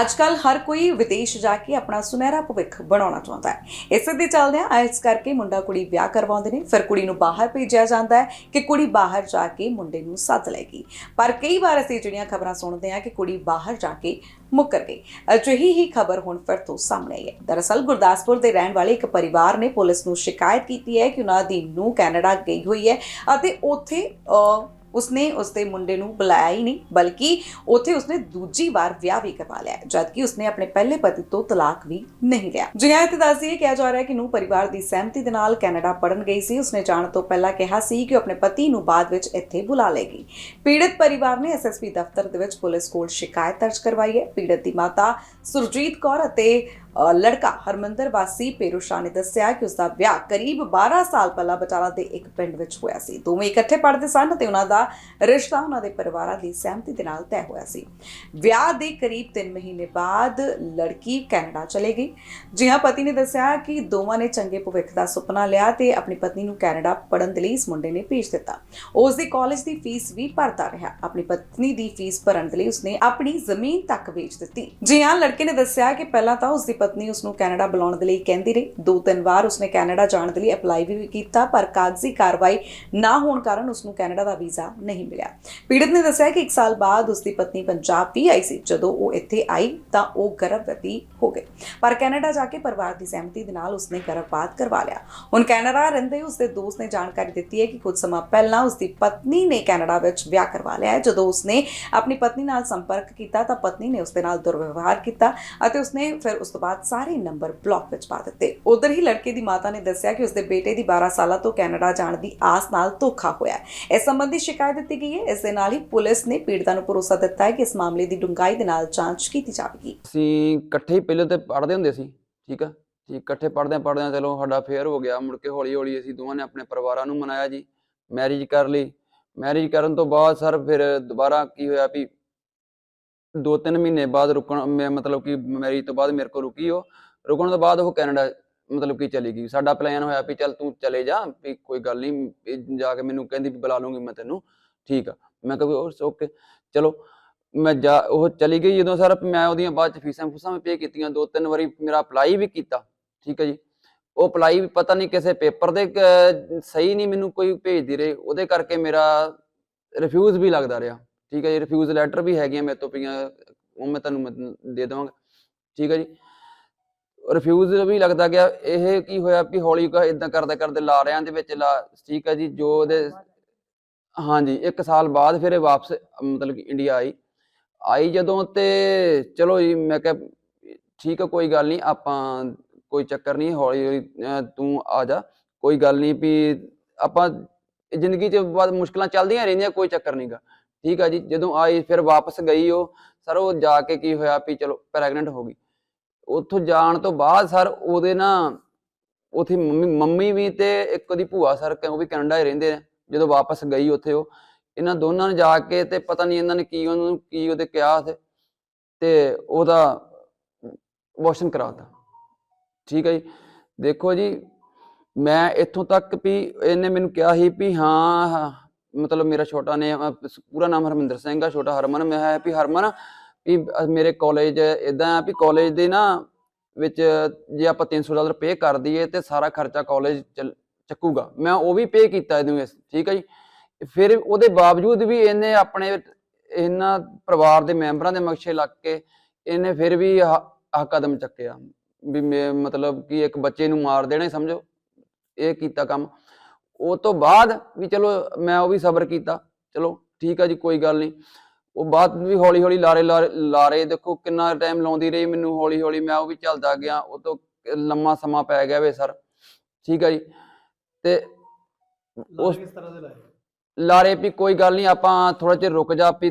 ਅੱਜ ਕੱਲ ਹਰ ਕੋਈ ਵਿਦੇਸ਼ ਜਾ ਕੇ ਆਪਣਾ ਸੁਨਹਿਰਾ ਭਵਿੱਖ ਬਣਾਉਣਾ ਚਾਹੁੰਦਾ ਹੈ। ਇਸੇ ਦੇ ਚੱਲਦਿਆਂ ਆਇਲਸ ਕਰਕੇ ਮੁੰਡਾ ਕੁੜੀ ਵਿਆਹ ਕਰਵਾਉਂਦੇ ਨੇ, ਫਿਰ ਕੁੜੀ ਨੂੰ ਬਾਹਰ ਭੇਜਿਆ ਜਾਂਦਾ ਹੈ ਕਿ ਕੁੜੀ ਬਾਹਰ ਜਾ ਕੇ ਮੁੰਡੇ ਨੂੰ ਸੱਦ ਲਏਗੀ। ਪਰ ਕਈ ਵਾਰ ਅਸੀਂ ਜਿਹੜੀਆਂ ਖਬਰਾਂ ਸੁਣਦੇ ਹਾਂ ਕਿ ਕੁੜੀ ਬਾਹਰ ਜਾ ਕੇ ਮੁੱਕਰ ਗਈ। ਅਜਿਹੀ ਹੀ ਖਬਰ ਹੁਣ ਫਿਰ ਤੋਂ ਸਾਹਮਣੇ ਆਈ ਹੈ। ਦਰਅਸਲ ਗੁਰਦਾਸਪੁਰ ਦੇ ਰਹਿਣ ਵਾਲੇ ਇੱਕ ਪਰਿਵਾਰ ਨੇ ਪੁਲਿਸ ਨੂੰ ਸ਼ਿਕਾਇਤ ਕੀਤੀ ਹੈ ਕਿ ਉਹਨਾਂ ਦੀ ਨੂੰ ਕੈਨੇਡਾ ਗਈ ਹੋਈ ਹੈ ਅਤੇ ਉੱਥੇ ਉਸਨੇ ਉਸਦੇ ਮੁੰਡੇ ਨੂੰ ਬੁਲਾਇਆ ਹੀ ਨਹੀਂ, ਬਲਕਿ ਉੱਥੇ ਉਸਨੇ ਦੂਜੀ ਵਾਰ ਵਿਆਹ ਵੀ ਕਰਵਾ ਲਿਆ, ਜਦਕਿ ਉਸਨੇ ਆਪਣੇ ਪਹਿਲੇ ਪਤੀ ਤੋਂ ਤਲਾਕ ਵੀ ਨਹੀਂ ਲਿਆ। ਜਿਵੇਂ ਤੇ ਦੱਸਦੀਏ ਕਿਹਾ ਜਾ ਰਿਹਾ ਹੈ ਕਿ ਨੂੰ ਪਰਿਵਾਰ ਦੀ ਸਹਿਮਤੀ ਦੇ ਨਾਲ ਕੈਨੇਡਾ ਪੜਨ ਗਈ ਸੀ। ਉਸਨੇ ਜਾਣ ਤੋਂ ਪਹਿਲਾਂ ਕਿਹਾ ਸੀ ਕਿ ਉਹ ਆਪਣੇ ਪਤੀ ਨੂੰ ਬਾਅਦ ਵਿੱਚ ਇੱਥੇ ਬੁਲਾ ਲੇਗੀ। ਪੀੜਤ ਪਰਿਵਾਰ ਨੇ ਐਸਐਸਪੀ ਦਫ਼ਤਰ ਦੇ ਵਿੱਚ ਪੁਲਿਸ ਕੋਲ ਸ਼ਿਕਾਇਤ ਦਰਜ ਕਰਵਾਈ ਹੈ। ਪੀੜਤ ਦੀ ਮਾਤਾ ਸੁਰਜੀਤ ਕੌਰ ਅਤੇ ਲੜਕਾ ਹਰਮੰਦਰ ਵਾਸੀ ਪੇਰੂ ਸ਼ਾਹ ਨੇ ਦੱਸਿਆ ਕਿ ਉਸ ਦਾ ਵਿਆਹ ਕਰੀਬ 12 ਸਾਲ ਪਹਿਲਾਂ ਬਟਾਲਾ ਦੇ ਇੱਕ ਪਿੰਡ ਵਿੱਚ ਹੋਇਆ ਸੀ। ਦੋਵੇਂ ਇਕੱਠੇ ਪੜ੍ਹਦੇ ਸਨ ਤੇ ਉਹਨਾਂ ਦਾ ਰਿਸ਼ਤਾ ਉਹਨਾਂ ਦੇ ਪਰਿਵਾਰਾਂ ਦੀ ਸਹਿਮਤੀ ਦੇ ਨਾਲ ਤੈਅ ਹੋਇਆ ਸੀ। ਵਿਆਹ ਦੇ ਕਰੀਬ 3 ਮਹੀਨੇ ਬਾਅਦ ਲੜਕੀ ਕੈਨੇਡਾ ਚਲੇ ਗਈ। ਜੀ ਹਾਂ, ਪਤੀ ਨੇ ਦੱਸਿਆ ਕਿ ਦੋਵਾਂ ਨੇ ਚੰਗੇ ਭਵਿੱਖ ਦਾ ਸੁਪਨਾ ਲਿਆ ਤੇ ਆਪਣੀ ਪਤਨੀ ਨੂੰ ਕੈਨੇਡਾ ਪੜਨ ਦੇ ਲਈ ਇਸ ਮੁੰਡੇ ਨੇ ਭੇਜ ਦਿੱਤਾ। ਉਸ ਦੀ ਕਾਲਜ ਦੀ ਫੀਸ ਵੀ ਭਰਦਾ ਰਿਹਾ। ਆਪਣੀ ਪਤਨੀ ਦੀ ਫੀਸ ਭਰਨ ਦੇ ਲਈ ਉਸਨੇ ਆਪਣੀ ਜ਼ਮੀਨ ਤੱਕ ਵੇਚ ਦਿੱਤੀ। ਜੀ ਹਾਂ, ਲੜਕੇ ਨੇ ਦੱਸਿਆ ਕਿ ਪਹਿਲਾਂ ਤਾਂ ਉਸ ਦੀ ਪਤਨੀ ਉਸ ਨੂੰ ਕੈਨੇਡਾ ਬੁਲਾਉਣ ਦੇ ਲਈ ਕਹਿੰਦੀ ਰਹੀ। ਦੋ ਤਿੰਨ ਵਾਰ ਉਸਨੇ ਕੈਨੇਡਾ ਜਾਣ ਦੇ ਲਈ ਅਪਲਾਈ ਵੀ ਕੀਤਾ, ਪਰ ਕਾਗਜ਼ੀ ਕਾਰਵਾਈ ਨਾ ਹੋਣ ਕਾਰਨ ਉਸ ਨੂੰ ਕੈਨੇਡਾ ਦਾ ਵੀਜ਼ਾ ਨਹੀਂ ਮਿਲਿਆ। ਪੀੜਤ ਨੇ ਦੱਸਿਆ ਕਿ 1 ਸਾਲ ਬਾਅਦ ਉਸ ਦੀ ਪਤਨੀ ਪੰਜਾਬ ਵੀ ਆਈ ਸੀ। ਜਦੋਂ ਉਹ ਇੱਥੇ ਆਈ ਤਾਂ ਉਹ ਗਰਭਵਤੀ ਹੋ ਗਈ। ਪਰ ਕੈਨੇਡਾ ਜਾ ਕੇ ਪਰਿਵਾਰ ਦੀ ਸਹਿਮਤੀ ਦੇ ਨਾਲ ਉਸਨੇ ਗਰਭਪਾਤ ਕਰਵਾ ਲਿਆ। ਹੁਣ ਕੈਨੇਡਾ ਰਹਿੰਦੇ ਉਸਦੇ ਦੋਸਤ ਨੇ ਜਾਣਕਾਰੀ ਦਿੱਤੀ ਹੈ ਕਿ ਕੁਝ ਸਮਾਂ ਪਹਿਲਾਂ ਉਸਦੀ ਪਤਨੀ ਨੇ ਕੈਨੇਡਾ ਵਿੱਚ ਵਿਆਹ ਕਰਵਾ ਲਿਆ ਹੈ। ਜਦੋਂ ਉਸਨੇ ਆਪਣੀ ਪਤਨੀ ਨਾਲ ਸੰਪਰਕ ਕੀਤਾ ਤਾਂ ਪਤਨੀ ਨੇ ਉਸਦੇ ਨਾਲ ਦੁਰਵਿਵਹਾਰ ਕੀਤਾ ਅਤੇ ਉਸਨੇ ਫਿਰ ਉਸ ਤੋਂ ਬਾਅਦ ਸਾਰੇ ਨੰਬਰ ਬਲੌਕ ਵਿੱਚ ਪਾ ਦਿੱਤੇ। ਉਧਰ ਹੀ ਲੜਕੇ ਦੀ ਮਾਤਾ ਨੇ ਦੱਸਿਆ ਕਿ ਉਸਦੇ ਬੇਟੇ ਦੀ 12 ਸਾਲਾਂ ਤੋਂ ਕੈਨੇਡਾ ਜਾਣ ਦੀ ਆਸ ਨਾਲ ਧੋਖਾ ਹੋਇਆ ਹੈ। ਇਸ ਸੰਬੰਧੀ ਸ਼ਿਕਾਇਤ ਦਿੱਤੀ ਗਈ ਹੈ। ਇਸ ਦੇ ਨਾਲ ਹੀ ਪੁਲਿਸ ਨੇ ਪੀੜਤਾ ਨੂੰ ਭਰੋਸਾ ਦਿੱਤਾ ਹੈ ਕਿ ਇਸ ਮਾਮਲੇ ਦੀ ਡੂੰਘਾਈ ਦੇ ਨਾਲ ਜਾਂਚ ਕੀਤੀ ਜਾਵੇਗੀ। ਅਸੀਂ ਇਕੱਠੇ ਹੀ ਪਹਿਲੇ ਤੇ ਪੜ੍ਹਦੇ ਹੁੰਦੇ ਸੀ, ਠੀਕ ਆ? ਠੀਕ ਇਕੱਠੇ ਪੜ੍ਹਦਿਆਂ ਪੜ੍ਹਦਿਆਂ ਚਲੋ ਸਾਡਾ ਫੇਅਰ ਹੋ ਗਿਆ, ਮੁੜ ਕੇ ਹੌਲੀ ਹੌਲੀ ਅਸੀਂ ਦੋਵਾਂ ਨੇ ਆਪਣੇ ਪਰਿਵਾਰਾਂ ਨੂੰ ਮਨਾਇਆ ਜੀ ਮੈਰਿਜ ਕਰ ਲਈ। ਮੈਰਿਜ ਕਰਨ ਤੋਂ ਬਾਅਦ ਸਰ ਫਿਰ ਦੁਬਾਰਾ ਕੀ ਹੋਇਆ ਵੀ ਦੋ ਤਿੰਨ ਮਹੀਨੇ ਬਾਅਦ ਰੁਕਣ, ਮੈਂ ਮਤਲਬ ਕਿ ਮੈਰਿਜ ਤੋਂ ਬਾਅਦ ਮੇਰੇ ਕੋਲ ਰੁਕੀ ਉਹ। ਰੁਕਣ ਤੋਂ ਬਾਅਦ ਉਹ ਕੈਨੇਡਾ ਮਤਲਬ ਕਿ ਚਲੀ ਗਈ। ਸਾਡਾ ਪਲਾਨ ਹੋਇਆ ਵੀ ਚੱਲ ਤੂੰ ਚਲੇ ਜਾ, ਵੀ ਕੋਈ ਗੱਲ ਨਹੀਂ ਜਾ ਕੇ ਮੈਨੂੰ ਕਹਿੰਦੀ ਵੀ ਬੁਲਾ ਲੂੰਗੀ ਮੈਂ ਤੈਨੂੰ। ਠੀਕ ਆ। ਮੈਂ ਕਿਹਾ ਓਕੇ ਚਲੋ, ਮੈਂ ਜਾ, ਉਹ ਚਲੀ ਗਈ ਜਦੋਂ ਸਰ ਮੈਂ ਉਹਦੀਆਂ ਬਾਅਦ ਚ ਫੀਸਾਂ ਫੂਸਾਂ ਵੀ ਪੇ ਕੀਤੀਆਂ। ਦੋ ਤਿੰਨ ਵਾਰੀ ਮੇਰਾ ਅਪਲਾਈ ਵੀ ਕੀਤਾ। ਠੀਕ ਹੈ ਜੀ। ਉਹ ਅਪਲਾਈ ਵੀ ਪਤਾ ਨਹੀਂ ਕਿਸੇ ਪੇਪਰ ਦੇ ਸਹੀ ਨਹੀਂ ਮੈਨੂੰ ਕੋਈ ਭੇਜਦੀ ਰਹੇ। ਉਹਦੇ ਕਰਕੇ ਮੇਰਾ ਰਿਫਿਊਜ਼ ਵੀ ਲੱਗਦਾ ਰਿਹਾ। ਠੀਕ ਹੈ ਜੀ ਰਿਫਿਊਜ਼ ਲੈਟਰ ਵੀ ਹੈਗੀਆਂ ਮੇਰੇ ਤੋਂ ਪਈਆਂ, ਉਹ ਮੈਂ ਤੁਹਾਨੂੰ ਦੇ ਦੇਵਾਂਗਾ। ਠੀਕ ਹੈ ਜੀ। ਰਿਫਿਊਜ਼ ਵੀ ਲੱਗਦਾ ਗਿਆ, ਇਹ ਕੀ ਹੋਇਆ ਵੀ ਹੌਲੀ ਇਦਾਂ ਕਰਦੇ ਕਰਦੇ ਲਾ ਦੇ ਵਿੱਚ, ਲਾ, ਠੀਕ ਹੈ ਜੀ, ਜੋ ਉਹਦੇ ਹਾਂਜੀ 1 ਸਾਲ ਬਾਅਦ ਫਿਰ ਇਹ ਵਾਪਸ, ਮਤਲਬ ਕਿ ਇੰਡੀਆ ਆਈ। ਆਈ ਜਦੋਂ ਤੇ ਚਲੋ ਜੀ, ਮੈਂ ਕਿਹਾ ਠੀਕ ਹੈ, ਕੋਈ ਗੱਲ ਨਹੀਂ, ਆਪਾਂ ਕੋਈ ਚੱਕਰ ਨਹੀਂ, ਹੌਲੀ ਹੌਲੀ ਤੂੰ ਆ ਜਾ, ਕੋਈ ਗੱਲ ਨਹੀਂ ਵੀ ਆਪਾਂ ਜ਼ਿੰਦਗੀ 'ਚ ਬਾਅਦ ਮੁਸ਼ਕਲਾਂ ਚੱਲਦੀਆਂ ਰਹਿੰਦੀਆਂ, ਕੋਈ ਚੱਕਰ ਨਹੀਂਗਾ ਠੀਕ ਆ ਜੀ ਜਦੋਂ ਆਈ ਫਿਰ ਵਾਪਸ ਗਈ ਉਹ ਸਰ ਉਹ ਜਾ ਕੇ ਕੀ ਹੋਇਆ ਵੀ ਚਲੋ ਪ੍ਰੈਗਨੈਂਟ ਹੋ ਗਈ। ਉੱਥੋਂ ਜਾਣ ਤੋਂ ਬਾਅਦ ਸਰ ਉਹਦੇ ਨਾ ਉਥੇ ਮੰਮੀ ਮੰਮੀ ਵੀ ਤੇ ਇੱਕ ਉਹਦੀ ਭੂਆ ਸਰ ਉਹ ਵੀ ਕੈਨੇਡਾ ਹੀ ਰਹਿੰਦੇ ਨੇ ਜਦੋਂ ਵਾਪਸ ਗਈ ਉੱਥੇ ਉਹ ਇਹਨਾਂ ਦੋਨਾਂ ਨੇ ਜਾ ਕੇ ਤੇ ਪਤਾ ਨਹੀਂ ਇਹਨਾਂ ਨੇ ਕੀ ਉਹਨੂੰ ਕੀ ਉਹਦੇ ਕਿਹਾ ਤੇ ਉਹਦਾ ਅਬੋਰਸ਼ਨ ਕਰਾਤਾ। ਠੀਕ ਹੈ ਜੀ ਦੇਖੋ ਜੀ ਮੈਂ ਇੱਥੋਂ ਤੱਕ ਵੀ ਇਹਨੇ ਮੈਨੂੰ ਕਿਹਾ ਸੀ ਵੀ ਹਾਂ, ਮਤਲਬ ਮੇਰਾ ਛੋਟਾ ਨੇ ਪੂਰਾ ਨਾਮ ਹਰਮਿੰਦਰ ਸਿੰਘ ਆ, ਛੋਟਾ ਹਰਮਨ। ਮੈਂ ਹੈ ਵੀ ਹਰਮਨ, ਵੀ ਮੇਰੇ ਕਾਲਜ ਇਦਾਂ ਆ ਵੀ ਕਾਲਜ ਦੇ ਨਾ ਵਿੱਚ ਜੇ ਆਪਾਂ 300 ਡਾਲਰ ਪੇ ਕਰ ਦਈਏ ਤੇ ਸਾਰਾ ਖਰਚਾ ਕਾਲਜ ਚੱਕੂਗਾ। ਮੈਂ ਉਹ ਵੀ ਪੇ ਕੀਤਾ ਇਹਨੂੰ ਠੀਕ ਹੈ ਜੀ? ਫਿਰ ਉਹਦੇ ਬਾਵਜੂਦ ਵੀ ਇਹਨੇ ਆਪਣੇ ਇਹਨਾਂ ਪਰਿਵਾਰ ਦੇ ਮੈਂਬਰਾਂ ਦੇ ਮਕਸ਼ੇ ਲੱਗ ਕੇ ਇਹਨੇ ਫਿਰ ਵੀ ਆਹ ਕਦਮ ਚੱਕਿਆ। ਵੀ ਮਤਲਬ ਕਿ ਇੱਕ ਬੱਚੇ ਨੂੰ ਮਾਰ ਦੇਣਾ, ਸਮਝੋ? ਇਹ ਕੀਤਾ ਕੰਮ। ਉਹ ਤੋਂ ਬਾਅਦ ਵੀ ਚਲੋ ਮੈਂ ਉਹ ਵੀ ਸਬਰ ਕੀਤਾ। ਚਲੋ ਠੀਕ ਆ ਜੀ ਕੋਈ ਗੱਲ ਨਹੀਂ। ਉਹ ਬਾਅਦ ਵੀ ਹੌਲੀ ਹੌਲੀ ਲਾਰੇ ਲਾਰੇ ਦੇਖੋ ਕਿੰਨਾ ਟਾਈਮ ਲਾਉਂਦੀ ਰਹੀ ਮੈਨੂੰ ਹੌਲੀ ਹੌਲੀ ਮੈਂ ਉਹ ਵੀ ਚੱਲਦਾ ਗਿਆ। ਉਹ ਤੋਂ ਲੰਮਾ ਸਮਾਂ ਪੈ ਗਿਆ ਵੇ ਸਰ। ਠੀਕ ਆ ਜੀ। ਤੇ ਉਸ ਕਿਸ ਤਰ੍ਹਾਂ ਦੇ ਲਾਏ? ਲਾਰੇ ਵੀ ਕੋਈ ਗੱਲ ਨਹੀਂ ਆਪਾਂ ਥੋੜਾ ਜਿਹਾ ਰੁਕ ਜਾ ਵੀ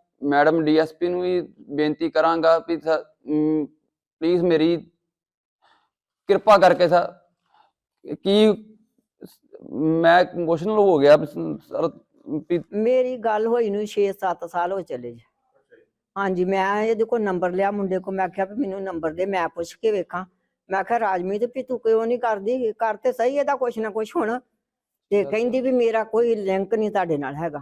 ਮੈਡਮ ਡੀਐਸਪੀ ਨੂੰ ਵੀ ਬੇਨਤੀ ਕਰਾਂਗਾ ਵੀ ਪਲੀਜ਼ ਮੇਰੀ ਕਿਰਪਾ ਕਰਕੇ ਸਰ ਕੀ ਮੈਂ ਇਮੋਸ਼ਨਲ ਹੋ ਗਿਆ ਸਰ ਵੀ ਮੇਰੀ ਗੱਲ ਹੋਈ ਨੂੰ 6-7 ਸਾਲ ਹੋ ਚਲੇ ਜੀ। ਹਾਂਜੀ ਮੈਂ ਇਹਦੇ ਕੋਲ ਨੰਬਰ ਲਿਆ ਮੁੰਡੇ ਕੋ ਮੈਂ ਕਿਹਾ ਵੀ ਮੈਨੂੰ ਨੰਬਰ ਦੇ ਮੈਂ ਪੁੱਛ ਕੇ ਵੇਖਾਂ। ਮੈਂ ਕਿਹਾ ਰਾਜਮੀਤ ਵੀ ਤੂੰ ਕਿਉਂ ਨਹੀਂ ਕਰਦੀ? ਕਰ ਤੇ ਸਹੀ ਇਹਦਾ ਕੁਛ ਨਾ ਕੁਛ ਹੁਣ। ਤੇ ਕਹਿੰਦੀ ਵੀ ਮੇਰਾ ਕੋਈ ਲਿੰਕ ਨਹੀਂ ਤੁਹਾਡੇ ਨਾਲ ਹੈਗਾ।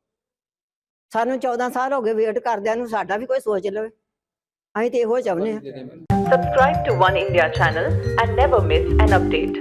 ਸਾਨੂੰ 14 ਸਾਲ ਹੋ ਗਏ ਵੇਟ ਕਰਦਿਆਂ ਨੂੰ ਸਾਡਾ ਵੀ ਕੋਈ ਸੋਚ ਲਵੇ ਅਸੀਂ ਤੇ ਇਹੋ ਚਾਹੁੰਦੇ ਆ Subscribe to One India channel and never miss an update.